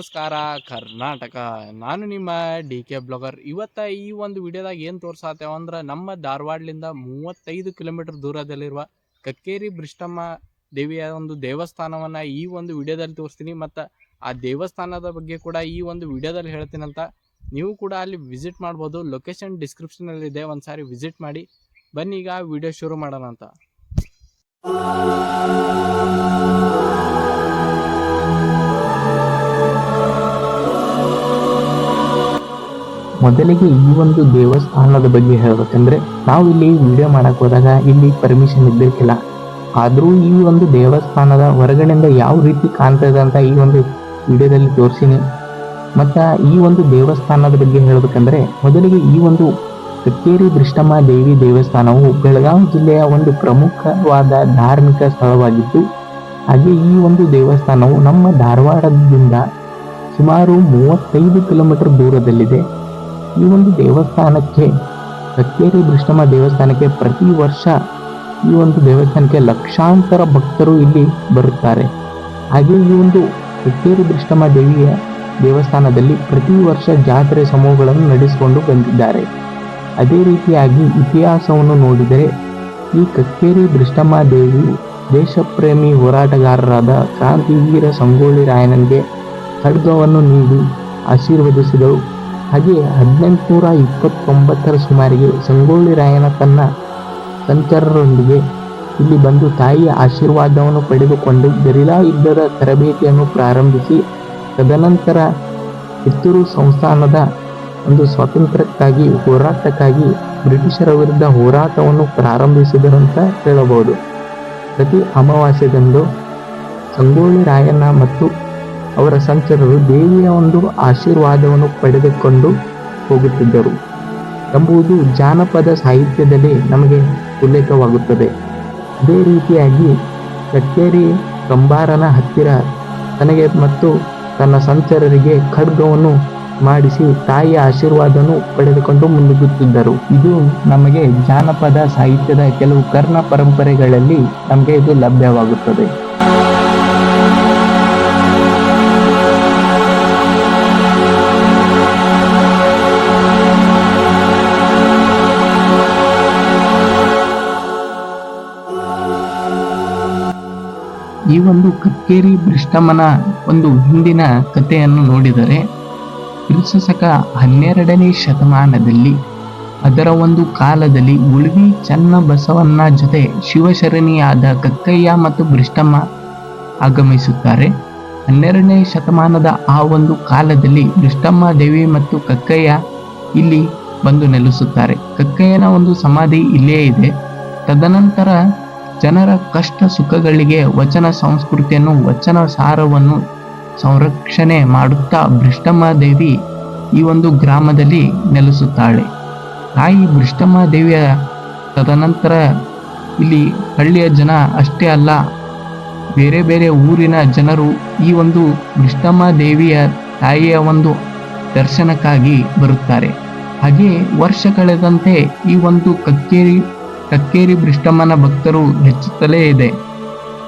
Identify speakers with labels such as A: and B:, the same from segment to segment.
A: ನಮಸ್ಕಾರ, ಕರ್ನಾಟಕ. ನಾನು ನಿಮ್ಮ ಡಿ ಕೆ ಬ್ಲಾಗರ್. ಇವತ್ತ ಈ ಒಂದು ವಿಡಿಯೋದಾಗ ಏನು ತೋರ್ಸಾತೇವ ಅಂದ್ರೆ, ನಮ್ಮ ಧಾರವಾಡಲಿಂದ ಮೂವತ್ತೈದು ಕಿಲೋಮೀಟರ್ ದೂರದಲ್ಲಿರುವ ಕಕ್ಕೇರಿ ಬೃಷ್ಟಮ್ಮ ದೇವಿಯ ಒಂದು ದೇವಸ್ಥಾನವನ್ನ ಈ ಒಂದು ವಿಡಿಯೋದಲ್ಲಿ ತೋರಿಸ್ತೀನಿ. ಮತ್ತು ಆ ದೇವಸ್ಥಾನದ ಬಗ್ಗೆ ಕೂಡ ಈ ಒಂದು ವಿಡಿಯೋದಲ್ಲಿ ಹೇಳ್ತೀನಂತ ನೀವು ಕೂಡ ಅಲ್ಲಿ ವಿಸಿಟ್ ಮಾಡ್ಬೋದು. ಲೊಕೇಶನ್ ಡಿಸ್ಕ್ರಿಪ್ಷನಲ್ಲಿ ಇದೆ. ಒಂದ್ಸಾರಿ ವಿಸಿಟ್ ಮಾಡಿ. ಬನ್ನಿ, ಈಗ ವಿಡಿಯೋ ಶುರು ಮಾಡೋಣ ಅಂತ.
B: ಮೊದಲಿಗೆ ಈ ಒಂದು ದೇವಸ್ಥಾನದ ಬಗ್ಗೆ ಹೇಳ್ಬೇಕಂದ್ರೆ ನಾವು ಇಲ್ಲಿ ವಿಡಿಯೋ ಮಾಡಕ್ ಹೋದಾಗ ಇಲ್ಲಿ ಪರ್ಮಿಷನ್ ಇದ್ದಿರ್ಕಿಲ್ಲ. ಆದರೂ ಈ ಒಂದು ದೇವಸ್ಥಾನದ ಹೊರಗಡೆಯಿಂದ ಯಾವ ರೀತಿ ಕಾಣ್ತದೆ ಅಂತ ಈ ಒಂದು ವಿಡಿಯೋದಲ್ಲಿ ತೋರಿಸಿನಿ. ಮತ್ತು ಈ ಒಂದು ದೇವಸ್ಥಾನದ ಬಗ್ಗೆ ಹೇಳಬೇಕಂದ್ರೆ, ಮೊದಲಿಗೆ ಈ ಒಂದು ಕಕ್ಕೇರಿ ದೃಷ್ಟಮ್ಮ ದೇವಿ ದೇವಸ್ಥಾನವು ಬೆಳಗಾವಿ ಜಿಲ್ಲೆಯ ಒಂದು ಪ್ರಮುಖವಾದ ಧಾರ್ಮಿಕ ಸ್ಥಳವಾಗಿದ್ದು, ಹಾಗೆ ಈ ಒಂದು ದೇವಸ್ಥಾನವು ನಮ್ಮ ಧಾರವಾಡದಿಂದ ಸುಮಾರು ಮೂವತ್ತೈದು ಕಿಲೋಮೀಟರ್ ದೂರದಲ್ಲಿದೆ. ಈ ಒಂದು ದೇವಸ್ಥಾನಕ್ಕೆ ಕಕ್ಕೇರಿ ಬೃಷ್ಟಮ ದೇವಸ್ಥಾನಕ್ಕೆ ಪ್ರತಿ ವರ್ಷ ಈ ಒಂದು ದೇವಸ್ಥಾನಕ್ಕೆ ಲಕ್ಷಾಂತರ ಭಕ್ತರು ಇಲ್ಲಿ ಬರುತ್ತಾರೆ. ಹಾಗೆ ಈ ಒಂದು ಕಕ್ಕೇರಿ ಬೃಷ್ಟಮ ದೇವಿಯ ದೇವಸ್ಥಾನದಲ್ಲಿ ಪ್ರತಿ ವರ್ಷ ಜಾತ್ರೆ ಸಮೂಹಗಳನ್ನು ನಡೆಸಿಕೊಂಡು ಬಂದಿದ್ದಾರೆ. ಅದೇ ರೀತಿಯಾಗಿ ಇತಿಹಾಸವನ್ನು ನೋಡಿದರೆ, ಈ ಕಕ್ಕೇರಿ ಬೃಷ್ಟಮ್ಮ ದೇವಿಯು ದೇಶಪ್ರೇಮಿ ಹೋರಾಟಗಾರರಾದ ಕ್ರಾಂತಿವೀರ ಸಂಗೊಳ್ಳಿ ರಾಯನಿಗೆ ಖಡ್ಗವನ್ನು ನೀಡಿ ಆಶೀರ್ವದಿಸಿದಳು. ಹಾಗೆ ಹದಿನೆಂಟುನೂರ ಇಪ್ಪತ್ತೊಂಬತ್ತರ ಸುಮಾರಿಗೆ ಸಂಗೊಳ್ಳಿ ರಾಯನ ತನ್ನ ಸಂಚಾರರೊಂದಿಗೆ ಇಲ್ಲಿ ಬಂದು ತಾಯಿಯ ಆಶೀರ್ವಾದವನ್ನು ಪಡೆದುಕೊಂಡು ಗರಿಲಾ ಯುದ್ಧದ ತರಬೇತಿಯನ್ನು ಪ್ರಾರಂಭಿಸಿ, ತದನಂತರ ಕಿತ್ತೂರು ಸಂಸ್ಥಾನದ ಒಂದು ಸ್ವಾತಂತ್ರ್ಯಕ್ಕಾಗಿ, ಹೋರಾಟಕ್ಕಾಗಿ ಬ್ರಿಟಿಷರ ವಿರುದ್ಧ ಹೋರಾಟವನ್ನು ಪ್ರಾರಂಭಿಸಿದರು ಅಂತ ಹೇಳಬಹುದು. ಪ್ರತಿ ಅಮಾವಾಸ್ಯದಂದು ಸಂಗೊಳ್ಳಿ ರಾಯಣ್ಣ ಮತ್ತು ಅವರ ಸಂಚರರು ದೇವಿಯ ಒಂದು ಆಶೀರ್ವಾದವನ್ನು ಪಡೆದುಕೊಂಡು ಹೋಗುತ್ತಿದ್ದರು. ಎಂಬುದು ಜಾನಪದ ಸಾಹಿತ್ಯದಲ್ಲಿ ನಮಗೆ ಉಲ್ಲೇಖವಾಗುತ್ತದೆ. ಅದೇ ರೀತಿಯಾಗಿ ಕಚೇರಿ ಕಂಬಾರನ ಹತ್ತಿರ ತನಗೆ ಮತ್ತು ತನ್ನ ಸಂಚರರಿಗೆ ಖಡ್ಗವನ್ನು ಮಾಡಿಸಿ ತಾಯಿಯ ಆಶೀರ್ವಾದವನ್ನು ಪಡೆದುಕೊಂಡು ಮುನ್ನುಗ್ಗುತ್ತಿದ್ದರು ಇದು ನಮಗೆ ಜಾನಪದ ಸಾಹಿತ್ಯದ ಕೆಲವು ಕರ್ಣ ಪರಂಪರೆಗಳಲ್ಲಿ ನಮಗೆ ಇದು ಲಭ್ಯವಾಗುತ್ತದೆ. ಈ ಒಂದು ಕಕ್ಕೇರಿ ಭ್ರಷ್ಟಮನ ಒಂದು ಹಿಂದಿನ ಕಥೆಯನ್ನು ನೋಡಿದರೆ ಕ್ರಿಸ್ತಶಕ ಹನ್ನೆರಡನೇ ಶತಮಾನದಲ್ಲಿ ಅದರ ಒಂದು ಕಾಲದಲ್ಲಿ ಉಳ್ವಿ ಚನ್ನ ಬಸವಣ್ಣ ಜೊತೆ ಶಿವಶರಣಿಯಾದ ಕಕ್ಕಯ್ಯ ಮತ್ತು ಬೃಷ್ಟಮ್ಮ ಆಗಮಿಸುತ್ತಾರೆ. ಹನ್ನೆರಡನೇ ಶತಮಾನದ ಆ ಒಂದು ಕಾಲದಲ್ಲಿ ಬೃಷ್ಟಮ್ಮ ದೇವಿ ಮತ್ತು ಕಕ್ಕಯ್ಯ ಇಲ್ಲಿ ಬಂದು ನೆಲೆಸುತ್ತಾರೆ. ಕಕ್ಕಯ್ಯನ ಒಂದು ಸಮಾಧಿ ಇಲ್ಲೇ ಇದೆ. ತದನಂತರ ಜನರ ಕಷ್ಟ ಸುಖಗಳಿಗೆ ವಚನ ಸಂಸ್ಕೃತಿಯನ್ನು, ವಚನ ಸಾರವನ್ನು ಸಂರಕ್ಷಣೆ ಮಾಡುತ್ತಾ ಭೃಷ್ಟಮ್ಮ ದೇವಿ ಈ ಒಂದು ಗ್ರಾಮದಲ್ಲಿ ನೆಲೆಸುತ್ತಾಳೆ. ತಾಯಿ ದೇವಿಯ ತದನಂತರ ಇಲ್ಲಿ ಹಳ್ಳಿಯ ಜನ ಅಷ್ಟೇ ಅಲ್ಲ, ಬೇರೆ ಬೇರೆ ಊರಿನ ಜನರು ಈ ಒಂದು ಭೃಷ್ಟಮ್ಮ ದೇವಿಯ ತಾಯಿಯ ಒಂದು ದರ್ಶನಕ್ಕಾಗಿ ಬರುತ್ತಾರೆ. ಹಾಗೆ ವರ್ಷ ಕಳೆದಂತೆ ಈ ಒಂದು ಕಕ್ಕೇರಿ ಕಕ್ಕೇರಿ ಬ್ರಿಷ್ಟಮ್ಮನ ಭಕ್ತರು ಹೆಚ್ಚುತ್ತಲೇ ಇದೆ.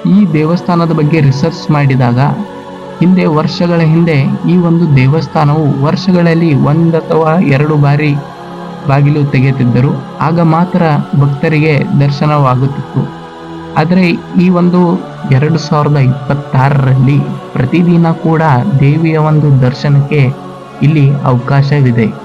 B: ಈ ದೇವಸ್ಥಾನದ ಬಗ್ಗೆ ರಿಸರ್ಚ್ ಮಾಡಿದಾಗ, ಹಿಂದೆ ವರ್ಷಗಳ ಹಿಂದೆ ಈ ಒಂದು ದೇವಸ್ಥಾನವು ವರ್ಷಗಳಲ್ಲಿ ಒಂದು ಅಥವಾ ಎರಡು ಬಾರಿ ಬಾಗಿಲು ತೆಗೆಯುತ್ತಿದ್ದರು. ಆಗ ಮಾತ್ರ ಭಕ್ತರಿಗೆ ದರ್ಶನವಾಗುತ್ತಿತ್ತು. ಆದರೆ ಈ ಒಂದು ಎರಡು ಸಾವಿರದ ಇಪ್ಪತ್ತಾರರಲ್ಲಿ ಪ್ರತಿದಿನ ಕೂಡ ದೇವಿಯ ಒಂದು ದರ್ಶನಕ್ಕೆ ಇಲ್ಲಿ ಅವಕಾಶವಿದೆ.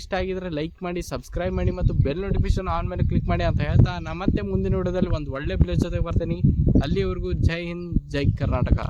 A: ಇಷ್ಟ ಆಗಿದ್ರೆ ಲೈಕ್ ಮಾಡಿ ಸಬ್ಸ್ಕ್ರೈಬ್ ಮಾಡಿ ಮತ್ತು ಬೆಲ್ ನೋಟಿಫಿಕೇಶನ್ ಆನ್ ಮೇಲೆ ಕ್ಲಿಕ್ ಮಾಡಿ ಅಂತ ಹೇಳ್ತಾ ನಾ ಮತ್ತೆ ಮುಂದಿನ ವಿಡಿಯೋದಲ್ಲಿ ಒಂದು ಒಳ್ಳೆ ಪ್ಲೇಸ್ ಜೊತೆ ಬರ್ತೀನಿ. ಅಲ್ಲಿವರೆಗೂ ಜೈ ಹಿಂದ್, ಜೈ ಕರ್ನಾಟಕ.